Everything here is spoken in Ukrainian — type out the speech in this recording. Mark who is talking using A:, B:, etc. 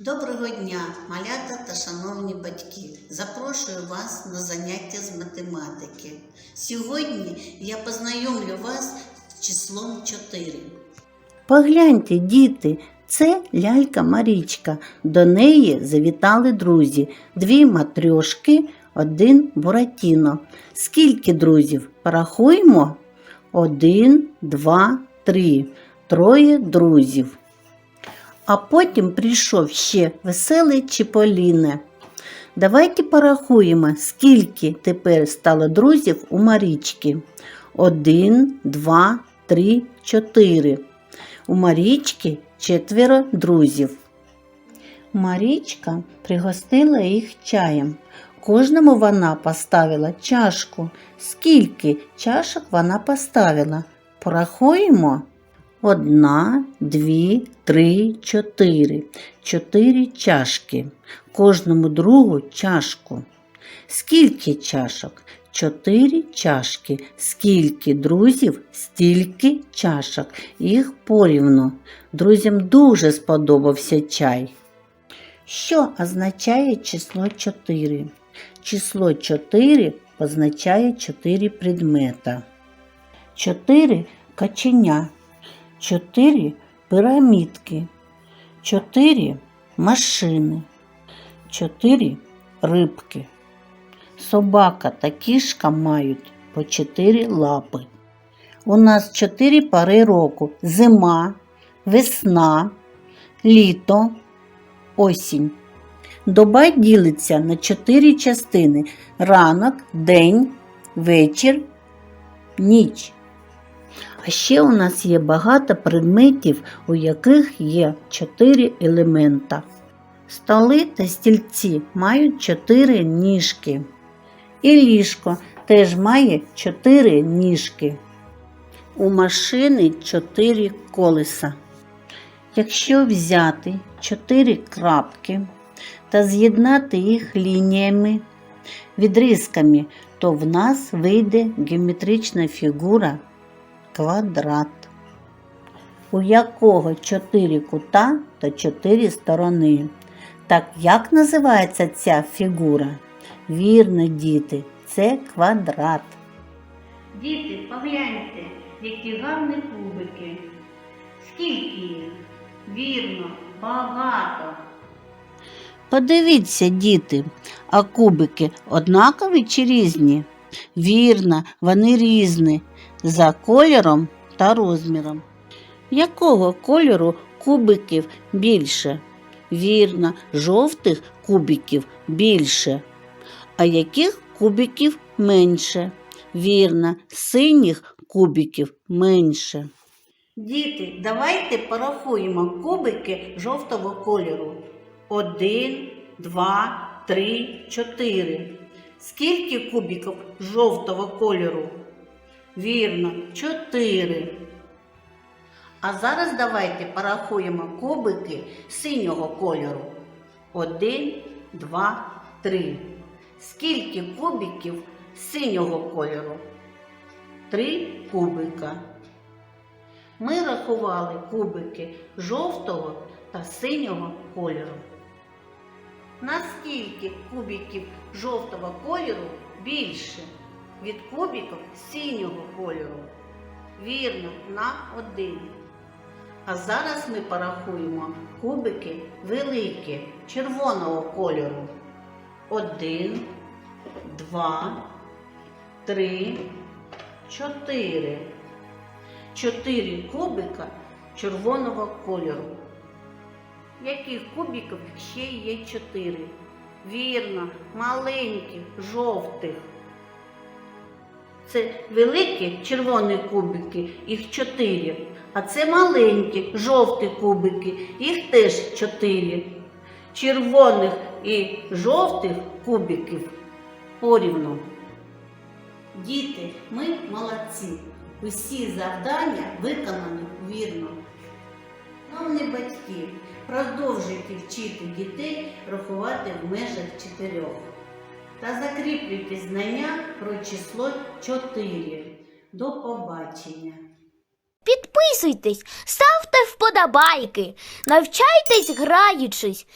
A: Доброго дня, малята та шановні батьки! Запрошую вас на заняття з математики. Сьогодні я познайомлю вас з числом 4.
B: Погляньте, діти, це лялька Марічка. До неї завітали друзі, дві матрьошки, один Буратіно. Скільки друзів? Порахуємо? Один, два, три. Троє друзів. А потім прийшов ще веселий Чіполіне. Давайте порахуємо, скільки тепер стало друзів у Марічки. Один, два, три, чотири. У Марічки четверо друзів. Марічка пригостила їх чаєм. Кожному вона поставила чашку. Скільки чашок вона поставила? Порахуємо. Одна, дві, три, чотири. Чотири чашки. Кожному другу чашку. Скільки чашок? Чотири чашки. Скільки друзів, стільки чашок. Їх порівну. Друзям дуже сподобався чай. Що означає число 4? Число 4 означає 4 предмета. 4 каченя, 4 пірамідки, 4 машини, 4 рибки. Собака та кішка мають по 4 лапи. У нас 4 пари року: зима, весна, літо, осінь. Доба ділиться на 4 частини: ранок, день, вечір, ніч. А ще у нас є багато предметів, у яких є 4 елемента. Столи та стільці мають 4 ніжки. І ліжко теж має 4 ніжки. У машини 4 колеса. Якщо взяти 4 крапки та з'єднати їх лініями, відрізками, то в нас вийде геометрична фігура квадрат, у якого 4 кута та 4 сторони. Так як називається ця фігура? Вірно, діти, це квадрат.
A: Діти, погляньте, які гарні кубики. Скільки їх? Вірно, багато.
B: Подивіться, діти, а кубики однакові чи різні? Вірно, вони різні за кольором та розміром. Якого кольору кубиків більше? Вірно, жовтих кубиків більше. А яких кубиків менше? Вірно, синіх кубиків менше. Діти, давайте порахуємо кубики жовтого кольору. Один, два, три, чотири. Скільки кубиків жовтого кольору? Вірно, чотири. А зараз давайте порахуємо кубики синього кольору. Один, два, три. Скільки кубиків синього кольору? Три кубика. Ми рахували кубики жовтого та синього кольору. Наскільки кубиків жовтого кольору більше від кубиків синього кольору? Вірно, на один. А зараз ми порахуємо кубики великі червоного кольору. Один, два, три, чотири. Чотири кубика червоного кольору. Яких кубиків ще є чотири? Вірно, маленьких, жовтих. Це великі червоні кубики, їх чотири. А це маленькі жовті кубики, їх теж чотири. Червоних і жовтих кубиків порівну. Діти, ми молодці. Усі завдання виконані вірно. Шановні батьки, продовжуйте вчити дітей рахувати в межах чотирьох та закріплюйте знання про число 4. До побачення!
C: Підписуйтесь, ставте вподобайки, навчайтесь граючись